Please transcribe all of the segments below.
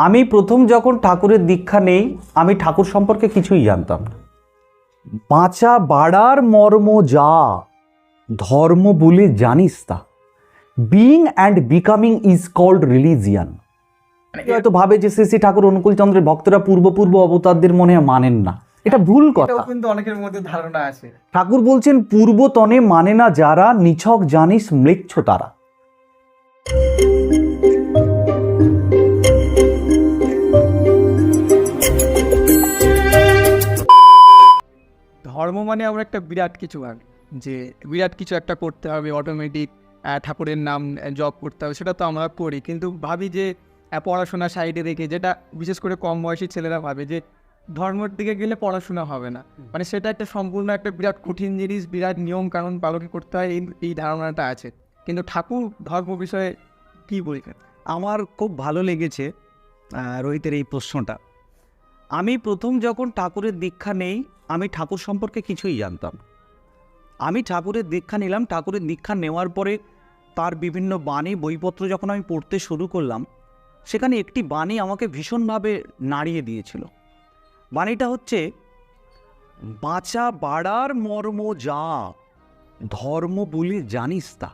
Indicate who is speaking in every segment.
Speaker 1: আমি প্রথম যখন ঠাকুরের দীক্ষা নেই আমি ঠাকুর সম্পর্কে কিছুই জানতাম না। বাঁচা বাড়ার মর্ম যা ধর্ম বলে জানিস তা। Being and becoming is called religion হয়তো ভাবে যে শ্রী শ্রী ঠাকুর অনুকূল চন্দ্রের ভক্তরা পূর্বপূর্ব অবতারদের মনে মানেন না। এটা ভুল কথা।
Speaker 2: কিন্তু অনেকের মধ্যে ধারণা আছে।
Speaker 1: ঠাকুর বলছেন পূর্বতনে মানে না যারা নিছক জানিস মৃচ্ছ তারা।
Speaker 2: ধর্ম মানে আমরা একটা বিরাট কিছু ভাবি যে বিরাট কিছু একটা করতে হবে অটোমেটিক ঠাকুরের নাম জব করতে হবে সেটা তো আমরা করি। কিন্তু ভাবি যে পড়াশোনা সাইডে রেখে যেটা বিশেষ করে কম বয়সী ছেলেরা ভাবে যে ধর্মের দিকে গেলে পড়াশোনা হবে না। মানে সেটা একটা সম্পূর্ণ একটা বিরাট কঠিন জিনিস বিরাট নিয়ম কানুন পালন করতে হয় এই এই ধারণাটা আছে। কিন্তু ঠাকুর ধর্ম বিষয়ে কী বলছেন
Speaker 1: আমার খুব ভালো লেগেছে রোহিতের এই প্রশ্নটা। আমি প্রথম যখন ঠাকুরের দীক্ষা নেই, আমি ঠাকুর সম্পর্কে কিছুই জানতাম আমি ঠাকুরের দীক্ষা নিলাম, ঠাকুরের দীক্ষা নেওয়ার পরে তার বিভিন্ন বাণী, বইপত্র যখন আমি পড়তে শুরু করলাম, সেখানে একটি বাণী আমাকে ভীষণভাবে নাড়িয়ে দিয়েছিল। বাণীটা হচ্ছে, বাঁচা বাড়ার মর্ম যা, ধর্ম বলে জানিস তা।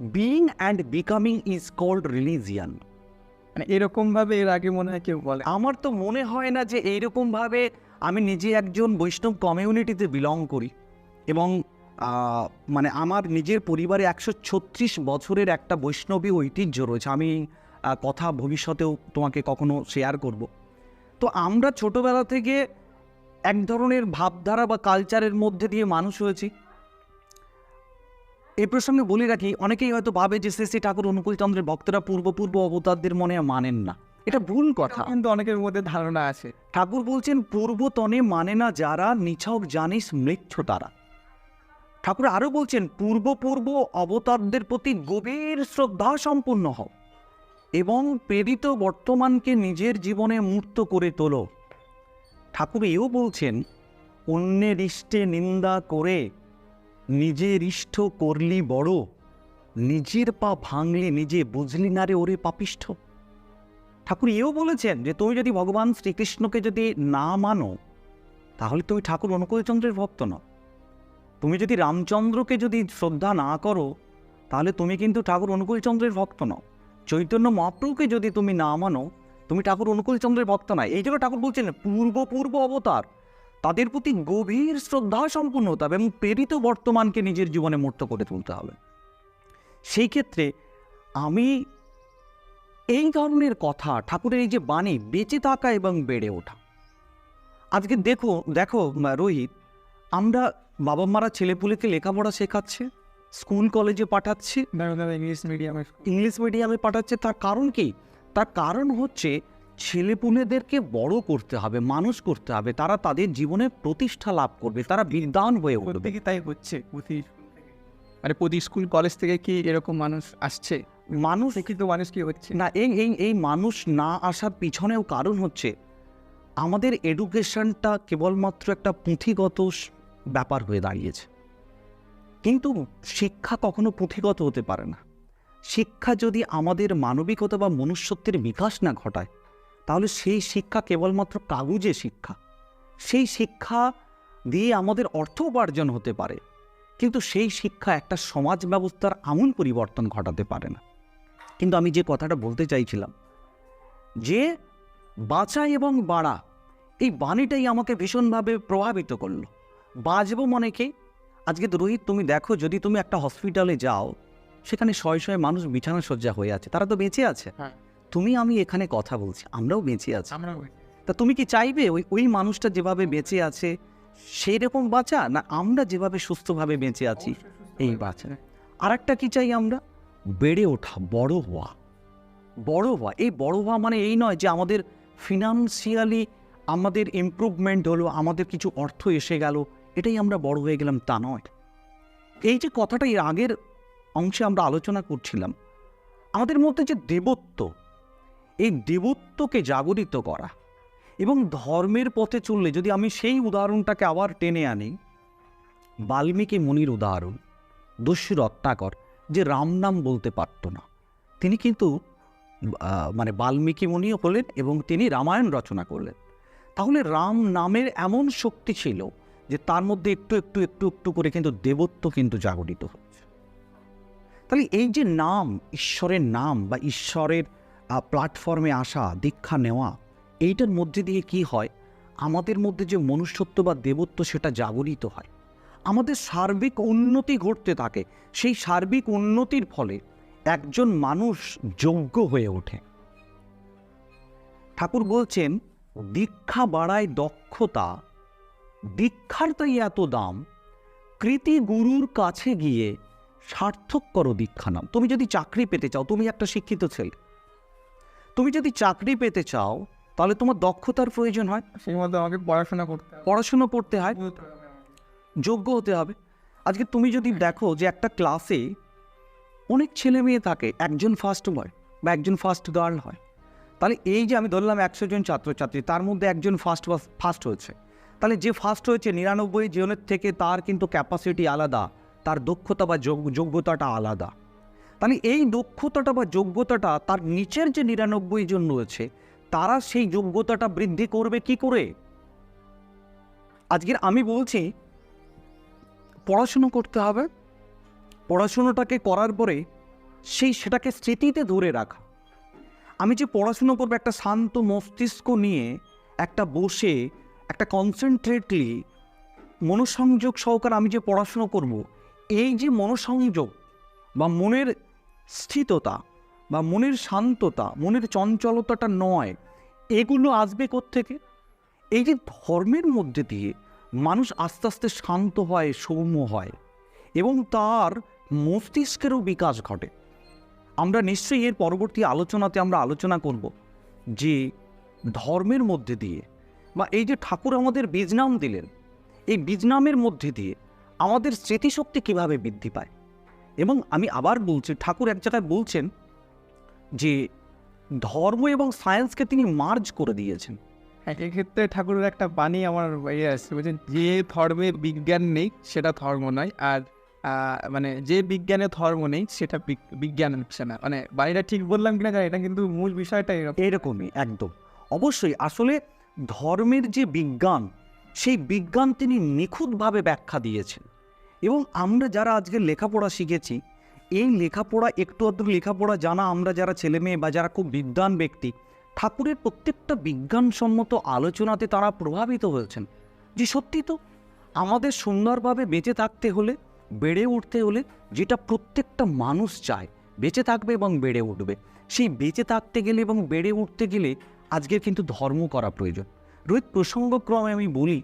Speaker 1: Being and becoming is called religion
Speaker 2: মানে এরকমভাবে এর আগে মনে হয় কেউ বলে।
Speaker 1: আমার তো মনে হয় না যে এইরকমভাবে আমি নিজে একজন বৈষ্ণব কমিউনিটিতে বিলং করি। এবং মানে আমার নিজের পরিবারে একশো ছত্রিশ বছরের একটা বৈষ্ণবী ঐতিহ্য রয়েছে। আমি কথা ভবিষ্যতেও তোমাকে কখনো শেয়ার করব। তো আমরা ছোটবেলা থেকে এক ধরনের ভাবধারা বা কালচারের মধ্যে দিয়ে মানুষ হয়েছি। এই প্রসঙ্গে বলে রাখি অনেকেই হয়তো ভাবে যে শ্রী শ্রী ঠাকুর অনুকূল চন্দ্রের ভক্তরা পূর্বপূর্ব অবতারদের মনে মানেন না। এটা ভুল কথা।
Speaker 2: কিন্তু অনেকের মধ্যে ধারণা আছে।
Speaker 1: ঠাকুর বলছেন পূর্বতনে মানে না যারা নিছক জানিস মৃচ্ছ তারা। ঠাকুর আরও বলছেন পূর্ব পূর্ব অবতারদের প্রতি গভীর শ্রদ্ধা সম্পূর্ণ হও এবং প্রেরিত বর্তমানকে নিজের জীবনে মূর্ত করে তোলো। ঠাকুর এও বলছেন অন্যের ইষ্টে নিন্দা করে নিজের ইষ্ট করলি বড়, নিজের পা ভাঙলে নিজে বুঝলি না রে ওরে পাপিষ্ঠ। ঠাকুর এও বলেছেন যে, তুমি যদি ভগবান শ্রীকৃষ্ণকে যদি না মানো, তাহলে তুমি ঠাকুর অনুকূলচন্দ্রের ভক্ত নও। তুমি যদি রামচন্দ্রকে যদি শ্রদ্ধা না করো, তাহলে তুমি কিন্তু ঠাকুর অনুকূলচন্দ্রের ভক্ত নও। চৈতন্য মহাপ্রভুকে যদি তুমি না মানো, তুমি ঠাকুর অনুকূলচন্দ্রের ভক্ত নয়। এই জন্য ঠাকুর বলছেন, পূর্ব পূর্ব অবতার তাদের প্রতি গভীর শ্রদ্ধা সম্পূর্ণ হতে হবে এবং প্রেরিত বর্তমানকে নিজের জীবনে মূর্ত করে তুলতে হবে। সেই ক্ষেত্রে আমি এই ধরনের কথা ঠাকুরের এই যে বাণী বেঁচে থাকা এবং বেড়ে ওঠা। আজকে দেখো দেখো রোহিত আমরা বাবা মারা ছেলেপুলেকে লেখাপড়া শেখাচ্ছে স্কুল কলেজে পাঠাচ্ছে।
Speaker 2: ইংলিশ মিডিয়ামে।
Speaker 1: ইংলিশ মিডিয়ামে পাঠাচ্ছে তার কারণ কি? তার কারণ হচ্ছে ছেলেপুলেদেরকে বড় করতে হবে মানুষ করতে হবে তারা তাদের জীবনে প্রতিষ্ঠা লাভ করবে তারা বিদ্বান হয়ে উঠবে।
Speaker 2: তাই হচ্ছে মানে প্রতি স্কুল কলেজ থেকে কি এরকম মানুষ আসছে?
Speaker 1: মানুষ
Speaker 2: শিক্ষিত মানুষ কি হচ্ছে?
Speaker 1: না এই এই এই মানুষ না আসার পিছনেও কারণ হচ্ছে আমাদের এডুকেশনটা কেবলমাত্র একটা পুঁথিগত ব্যাপার হয়ে দাঁড়িয়েছে। কিন্তু শিক্ষা কখনো পুঁথিগত হতে পারে না। শিক্ষা যদি আমাদের মানবিকতা বা মনুষ্যত্বের বিকাশ না ঘটায় তাহলে সেই শিক্ষা কেবলমাত্র কাগজে শিক্ষা। সেই শিক্ষা দিয়ে আমাদের অর্থ উপার্জন হতে পারে, কিন্তু সেই শিক্ষা একটা সমাজ ব্যবস্থার আমূল পরিবর্তন ঘটাতে পারে না। কিন্তু আমি যে কথাটা বলতে চাইছিলাম, যে বাঁচা এবং বাড়া, এই বাণীটাই আমাকে ভীষণভাবে প্রভাবিত করল। বাঁচবো মনে কি? আজকে রোহিত, তুমি দেখো, যদি তুমি একটা হসপিটালে যাও, সেখানে শয়ে শয়ে মানুষ বিছানা সজ্জা হয়ে আছে, তারা তো বেঁচে আছে।
Speaker 2: হ্যাঁ।
Speaker 1: তুমি আমি এখানে কথা বলছি আমরাও বেঁচে আছি। তা তুমি কি চাইবে ওই ওই মানুষটা যেভাবে বেঁচে আছে সেই রকম বাঁচা না আমরা যেভাবে সুস্থভাবে বেঁচে আছি এই বাঁচা আর একটা কি চাই আমরা? বেড়ে ওঠা বড় হওয়া। বড় হওয়া এই বড় হওয়া মানে এই নয় যে আমাদের ফিনান্সিয়ালি আমাদের ইমপ্রুভমেন্ট হলো আমাদের কিছু অর্থ এসে গেল এটাই আমরা বড় হয়ে গেলাম তা নয়। এই যে কথাটা এর আগের অংশে আমরা আলোচনা করছিলাম আমাদের মধ্যে যে দেবত্ব এই দেবত্বকে জাগরিত করা। এবং ধর্মের পথে চললে যদি আমি সেই উদাহরণটাকে আবার টেনে আনি, বাল্মীকি মুনির উদাহরণ দস্যু রত্নাকর যে রাম নাম বলতে পারত না, তিনি কিন্তু মানে বাল্মীকি মুনিও হলেন এবং তিনি রামায়ণ রচনা করলেন। তাহলে রাম নামের এমন শক্তি ছিল যে তার মধ্যে একটু একটু একটু একটু করে কিন্তু দেবত্ব কিন্তু জাগরিত হচ্ছে। তাহলে এই যে নাম, ঈশ্বরের নাম বা ঈশ্বরের প্ল্যাটফর্মে আসা, দীক্ষা নেওয়া, এইটার মধ্যে দিয়ে কি হয়? আমাদের মধ্যে যে মনুষ্যত্ব বা দেবত্ব সেটা জাগরিত হয়। আমাদের সার্বিক উন্নতি ঘটতে থাকে। সেই সার্বিক উন্নতির ফলে একজন মানুষ যোগ্য হয়ে ওঠে। ঠাকুর বলছেন, দীক্ষা বাড়ায় দক্ষতা, দীক্ষার তাই এত দাম, কৃতি গুরুর কাছে গিয়ে সার্থক করো দীক্ষা নাম তুমি যদি চাকরি পেতে চাও, তুমি একটা শিক্ষিত ছেলে। তুমি যদি চাকরি পেতে চাও তাহলে তোমার দক্ষতার প্রয়োজন হয়।
Speaker 2: সেই মধ্যে আমাকে পড়াশোনা করতে
Speaker 1: পড়াশুনো পড়তে হয়।
Speaker 2: আমাকে।
Speaker 1: যোগ্য হতে হবে। আজকে তুমি যদি দেখো যে একটা ক্লাসে অনেক ছেলে মেয়ে থাকে একজন ফার্স্ট বয় বা একজন ফার্স্ট গার্ল হয়। তাহলে এই যে আমি ধরলাম একশো জন ছাত্রছাত্রী তার মধ্যে একজন ফার্স্ট ফার্স্ট হয়েছে। তাহলে যে ফার্স্ট হয়েছে নিরানব্বই জনের থেকে তার কিন্তু ক্যাপাসিটি আলাদা তার দক্ষতা বা যোগ- যোগ্যতাটা আলাদা। তাহলে এই দক্ষতাটা বা যোগ্যতাটা তার নিচের যে নিরানব্বই জন রয়েছে, তারা সেই যোগ্যতাটা বৃদ্ধি করবে কি করে? আজকের আমি বলছি, পড়াশুনো করতে হবে। পড়াশুনোটাকে করার পরে সেই সেটাকে স্মৃতিতে ধরে রাখা। আমি যে পড়াশুনো করব একটা শান্ত মস্তিষ্ক নিয়ে একটা বসে একটা কনসেন্ট্রেটলি মনোসংযোগ সহকারে আমি যে পড়াশুনো করব, এই যে মনোসংযোগ বা মনের স্থিততা বা মনের শান্ততা, মনের চঞ্চলতাটা নয়। এগুলো আসবে থেকে এই যে ধর্মের মধ্যে দিয়ে মানুষ আস্তে আস্তে শান্ত হয়, সৌম্য হয় এবং তার মস্তিষ্কেরও বিকাশ ঘটে। আমরা নিশ্চয়ই এর পরবর্তী আলোচনাতে আমরা আলোচনা করব যে ধর্মের মধ্যে দিয়ে বা এই যে ঠাকুর আমাদের বীজনাম দিলেন, এই বীজনামের মধ্যে দিয়ে আমাদের স্মৃতিশক্তি কীভাবে বৃদ্ধি পায়? এবং আমি আবার বলছি ঠাকুর এক জায়গায় বলছেন যে ধর্ম এবং সায়েন্সকে তিনি মার্জ করে দিয়েছেন।
Speaker 2: এক্ষেত্রে ঠাকুরের একটা বাণী আমার ইয়ে আসছে বলছেন যে ধর্মে বিজ্ঞান নেই সেটা ধর্ম নয়। আর মানে যে বিজ্ঞানে ধর্ম নেই সেটা বিজ্ঞান হচ্ছে না। মানে বাড়িটা ঠিক বললাম কিনা জানি এটা কিন্তু মূল বিষয়টা এরকম।
Speaker 1: এরকমই একদম। অবশ্যই আসলে ধর্মের যে বিজ্ঞান সেই বিজ্ঞান তিনি নিখুঁতভাবে ব্যাখ্যা দিয়েছেন। এবং আমরা যারা আজকে লেখাপড়া শিখেছি, এই লেখাপড়া, একটু আধটু লেখাপড়া জানা আমরা যারা ছেলে মেয়ে বা যারা খুব বিদ্বান ব্যক্তি, ঠাকুরের প্রত্যেকটা বিজ্ঞানসম্মত আলোচনাতে তারা প্রভাবিত হয়েছেন। যে সত্যি তো, আমাদের সুন্দরভাবে বেঁচে থাকতে হলে, বেড়ে উঠতে হলে যেটা প্রত্যেকটা মানুষ চায়, বেঁচে থাকবে এবং বেড়ে উঠবে। সেই বেঁচে থাকতে গেলে এবং বেড়ে উঠতে গেলে আজকের কিন্তু ধর্ম করা প্রয়োজন। রোহিত, প্রসঙ্গক্রমে আমি বলি,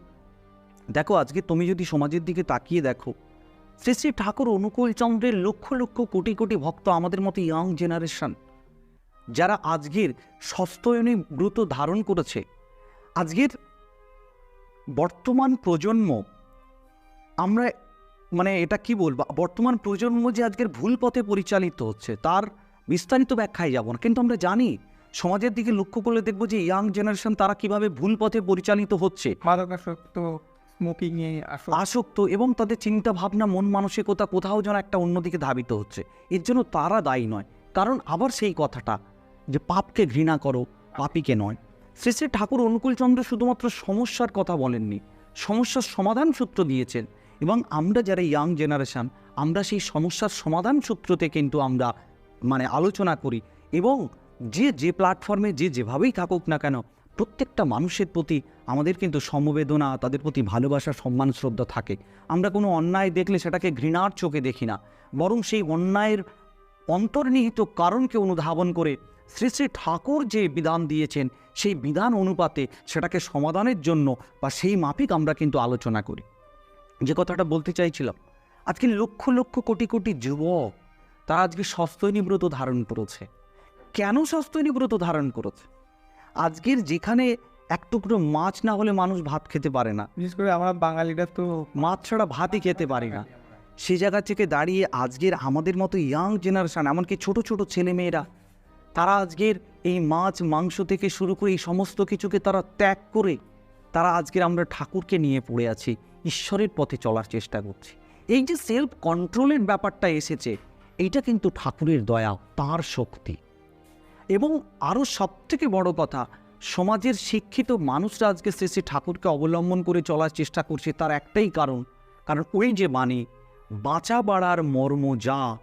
Speaker 1: দেখো আজকে তুমি যদি সমাজের দিকে তাকিয়ে দেখো শ্রী শ্রী ঠাকুর অনুকূল চন্দ্রের লক্ষ লক্ষ কোটি কোটি ভক্ত আমাদের মতো ইয়াং জেনারেশন যারা আজকের সস্তয়নী ব্রত ধারণ করেছে, আজকের বর্তমান প্রজন্ম, আমরা মানে এটা কি বলব, বর্তমান প্রজন্ম যে আজকের ভুল পথে পরিচালিত হচ্ছে, তার বিস্তারিত ব্যাখ্যায় যাব না। কিন্তু আমরা জানি, সমাজের দিকে লক্ষ্য করলে দেখব যে ইয়াং জেনারেশন তারা কীভাবে ভুল পথে পরিচালিত হচ্ছে।
Speaker 2: মাদকাসক্ত স্মোকিং এ আসক্ত।
Speaker 1: আসক্ত এবং তাদের চিন্তা ভাবনা মন মানসিকতা কোথাও যেন একটা অন্যদিকে ধাবিত হচ্ছে। এর জন্য তারা দায়ী নয়। কারণ আবার সেই কথাটা, যে পাপকে ঘৃণা করো, পাপিকে নয়। শ্রী শ্রী ঠাকুর অনুকূলচন্দ্র শুধুমাত্র সমস্যার কথা বলেননি, সমস্যার সমাধান সূত্র দিয়েছেন। এবং আমরা যারা ইয়াং জেনারেশন আমরা সেই সমস্যার সমাধান সূত্রতে কিন্তু আমরা মানে আলোচনা করি। এবং যে যে প্ল্যাটফর্মে যে যেভাবেই থাকুক না কেন প্রত্যেকটা মানুষের প্রতি আমাদের কিন্তু সমবেদনা, তাদের প্রতি ভালোবাসা, সম্মান, শ্রদ্ধা থাকে। আমরা কোনো অন্যায় দেখলে সেটাকে ঘৃণার চোখে দেখি না। বরং সেই অন্যায়ের অন্তর্নিহিত কারণকে অনুধাবন করে শ্রী শ্রী ঠাকুর যে বিধান দিয়েছেন, সেই বিধান অনুপাতে সেটাকে সমাধানের জন্য বা সেই মাফিক আমরা কিন্তু আলোচনা করি। যে কথাটা বলতে চাইছিলাম, আজকে লক্ষ লক্ষ কোটি কোটি যুবক তারা আজকে সস্তৈনী ব্রত ধারণ করেছে। কেন সস্তৈনী ব্রত ধারণ করেছে? আজকের যেখানে এক টুকরো মাছ না হলে মানুষ ভাত খেতে পারে না।
Speaker 2: বিশেষ করে আমরা বাঙালিরা তো
Speaker 1: মাছ ছাড়া ভাতই খেতে পারি না। সে জায়গা থেকে দাঁড়িয়ে আজকের আমাদের মতো ইয়াং জেনারেশান এমনকি ছোট ছোট ছেলেমেয়েরা তারা আজকের এই মাছ মাংস থেকে শুরু করে এই সমস্ত কিছুকে তারা ত্যাগ করে তারা আজকের আমরা ঠাকুরকে নিয়ে পড়ে আছি ঈশ্বরের পথে চলার চেষ্টা করছি। এই যে সেলফ কন্ট্রোলের ব্যাপারটা এসেছে এইটা কিন্তু ঠাকুরের দয়া তার শক্তি। এবং আরও সবথেকে বড় কথা সমাজের শিক্ষিত মানুষরা আজকে শ্রী শ্রী ঠাকুরকে অবলম্বন করে চলার চেষ্টা করছে তার একটাই কারণ। কারণ ওই যে বাণী বাঁচা বাড়ার মর্ম যা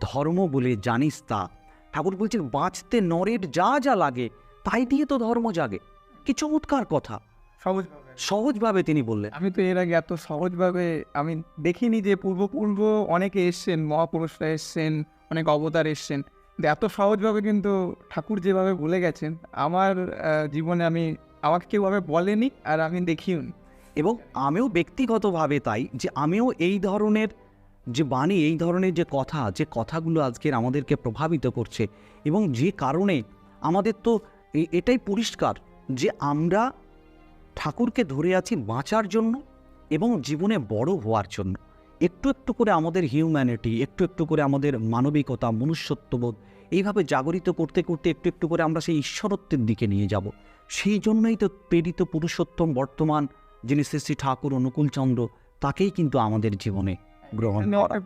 Speaker 1: ধর্ম বলে জানিস তা। ঠাকুর বলছেন বাঁচতে নরের যা যা লাগে তাই দিয়ে তো ধর্ম জাগে। কি চমৎকার কথা।
Speaker 2: সহজ
Speaker 1: সহজভাবে তিনি বললেন।
Speaker 2: আমি তো এর আগে এত সহজভাবে আমি দেখিনি যে পূর্বপূর্ব অনেকে এসছেন মহাপুরুষরা এসছেন অনেক অবতার এসছেন। এত সহজভাবে কিন্তু ঠাকুর যেভাবে বলে গেছেন, আমার জীবনে আমি আমাকে কেউভাবে বলেনি আর আমি দেখিও
Speaker 1: এবং আমিও ব্যক্তিগতভাবে তাই যে আমিও এই ধরনের যে বাণী, এই ধরনের যে কথা, যে কথাগুলো আজকের আমাদেরকে প্রভাবিত করছে এবং যে কারণে আমাদের তো এটাই পরিষ্কার যে আমরা ঠাকুরকে ধরে আছি বাঁচার জন্য এবং জীবনে বড় হওয়ার জন্য। একটু একটু করে আমাদের হিউম্যানিটি একটু একটু করে আমাদের মানবিকতা মনুষ্যত্ববোধ এইভাবে জাগরিত করতে করতে একটু একটু করে আমরা সেই ঈশ্বরত্বের দিকে নিয়ে যাব। সেই জন্যই তো প্রেরিত পুরুষোত্তম বর্তমান যিনি শ্রী শ্রী ঠাকুর অনুকূলচন্দ্র তাকেই কিন্তু আমাদের জীবনে গ্রহণ করা।